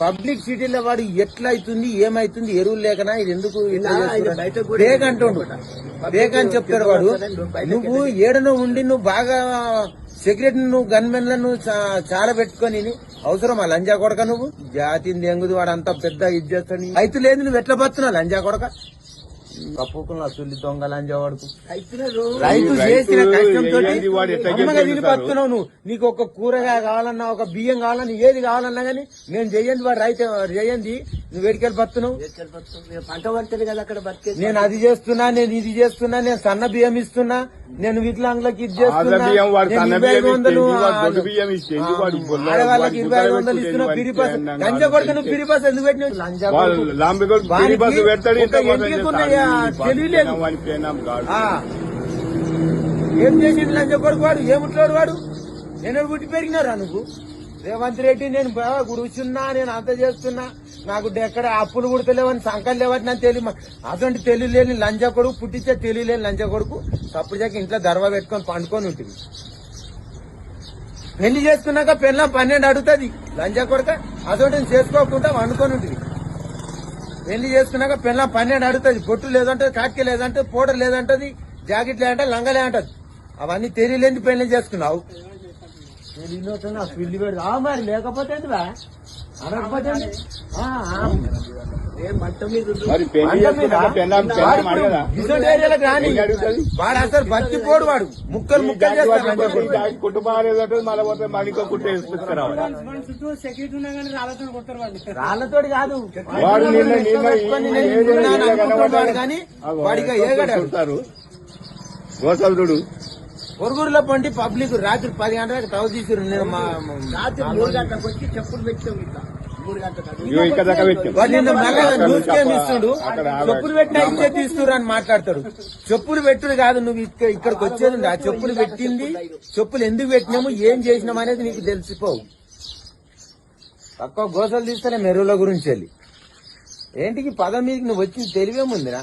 Public సిటీలో వాడు ఎట్లా అవుతుంది ఏమైతుంది ఎరువులు లేకనా ఇది ఎందుకు బేగ్ అంటుండు. బేగ్ అని చెప్తాడు వాడు. నువ్వు ఏడనో ఉండి నువ్వు బాగా సెక్రటరీ నువ్వు గన్మెన్లను చాలా పెట్టుకొని అవసరం ఆ లంజా కొడక నువ్వు? జాతింది ఎంగుది వాడు అంత పెద్ద ఇది చేస్తాడు. రైతు లేదు నువ్వు ఎట్లా బతున్నావు లంజా కొడక. కప్పుకున్న సుల్లి దొంగ లంజా వాడుకు. రైతులు రైతు చేసిన కష్టంతో? బతుకున్నావు నువ్వు. నీకు ఒక కూరగాయ కావాలన్నా ఒక బియ్యం కావాలన్నా ఏది కావాలన్నా గానీ నేను చెయ్యండి వాడు రైతు చేయండి నువ్వు వేడికెళ్ళి బతున్నావు? పంట పడుతుంది కదా అక్కడ బతికేది. నేను అది చేస్తున్నా నేను ఇది చేస్తున్నా నేను సన్న బియ్యం ఇస్తున్నా నేను వికలాంగులకు ఇది చేస్తున్నా ఇరవై ఐదు వందలు ఆడవాళ్ళకి ఇరవై ఐదు వందలు ఇస్తున్నా పిరిపాస్ గంజ. కొడుకు నువ్వు పిరిపాస్ ఎందుకు పెట్టినావు? తెలియలేదు. ఏం చేసిండు లంజ కొడుకు వాడు? ఏముంటాడు వాడు? నేను పుట్టి పెరిగినారా నువ్వు? రేవంత్ రెడ్డి నేను బాగా కూర్చున్నా నేను అంత చేస్తున్నా. నాకు ఎక్కడ అప్పులు కుడతలేవని సంకలు లేవని నాకు తెలియ అటువంటి తెలియలేని లంజ కొడుకు పుట్టించే తెలియలేని లంజ కొడుకు తప్పుడు ఇంట్లో దర్వా పెట్టుకొని పండుకొని ఉంటుంది. పెళ్ళి చేసుకున్నాక పెళ్ళం పన్నెండు అడుగుతుంది. లంజ కొడుక అటువంటి చేసుకోకుండా వండుకొని ఉంటుంది. పెళ్ళి చేసుకున్నాక పెళ్ళం పన్నెండు అడుగుతుంది. బొట్టు లేదంటే కాటికి లేదంటే పౌడర్ లేదంటది జాకెట్ లేదంటే లంగలే అంటది అవన్నీ తెలియలేని పెళ్ళి చేసుకున్నావు. పిల్లి పెడు ఆ మరి లేకపోతే వాడు అసలు బతికిపోడు వాడు. ముక్కలు ముక్కలు. కుటుంబాలు మళ్ళీ పోతే మళ్ళీ ఇంకో కుట్ట వేసుకొచ్చుకురావాలి రాళ్ళతోటి కాదు. వాడు వాడిగా చూస్తారు గోసలుడు పొరుగురులో పండి పబ్లిక్ రాత్రి పది గంటలకు టవ్ తీసిరు నేను రాత్రి మూడు గంటలకు వచ్చి చెప్పులు పెట్టాం. ఇట్లా ఇస్తుడు. చెప్పులు పెట్టినా ఇచ్చే తీస్తురు అని మాట్లాడతాడు. చెప్పులు పెట్టుడు కాదు నువ్వు ఇక్కడ ఇక్కడికి వచ్చేది. ఆ చెప్పులు పెట్టింది. చెప్పులు ఎందుకు పెట్టినాము? ఏం చేసినాము అనేది నీకు తెలిసిపోవు. తక్కువ గోసలు తీస్తేనే మెరువుల గురించి వెళ్ళి. ఏంటికి పదం మీదకి నువ్వు వచ్చింది తెలివేముందిరా